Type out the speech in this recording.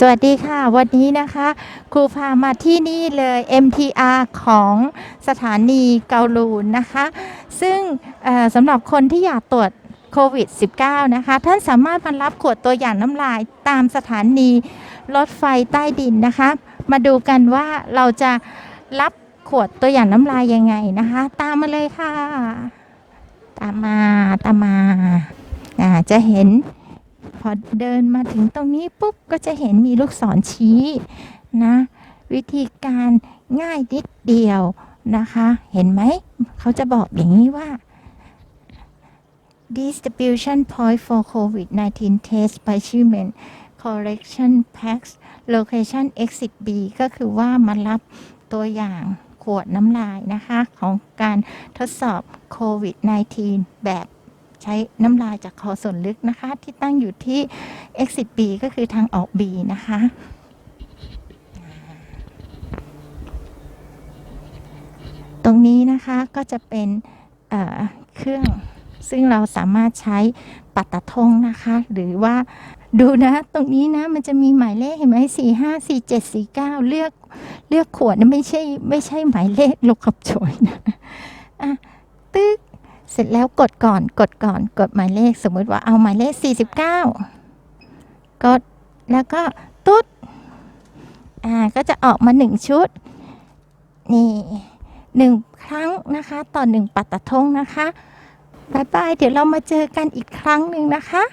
สวัสดีค่ะ วันนี้นะคะ ครูพามาที่นี่เลย MTR ของสถานีเกาลูนนะคะ ซึ่งสำหรับคนที่อยากตรวจโควิด -19 นะคะ ท่านสามารถมารับขวดตัวอย่างน้ำลายตามสถานีรถไฟใต้ดินนะคะ มาดูกันว่าเราจะรับขวดตัวอย่างน้ำลายยังไงนะคะ ตามมาเลยค่ะ ตามมาตามมาจะเห็น พอเดินมาถึงตรงนี้ปุ๊บก็จะเห็นมีลูกศรชี้นะ วิธีการง่ายนิดเดียวนะคะ เห็นไหม เขาจะบอกอย่างนี้ว่า distribution point for COVID-19 test specimen collection packs location exit B ก็คือว่ามารับตัวอย่างขวดน้ำลายนะคะ ของการทดสอบโควิด -19 แบบ ช้น้ำลายจากคอส่วนลึกนะคะ ที่ตั้งอยู่ที่ exit B ก็คือทางออก B นะคะตรงนี้นะคะก็จะเป็นเเครื่องซึ่งเราสามารถใช้ปัตตะทงนะคะ หรือว่าดูนะ ตรงนี้นะมันจะมีหมายเลขเห็นไหมสี่ห้าสี่เจ็ดสี่เก้าเลือกเลือกขวดนะไม่ใช่ไม่ใช่หมายเลขลกขับฉยนะอะตึ๊ก เสร็จแล้วกดก่อนกดก่อนกดหมายเลขสมมติว่าเอาหมายเลขสี่สิบเก้ากดแล้วก็ตุ๊ดอ่าก็จะออกมาหนึ่งชุด นี่หนึ่งครั้งนะคะต่อหนึ่งปัตตะทงนะคะบายบาย เดี๋ยวเรามาเจอกันอีกครั้งหนึ่งนะคะ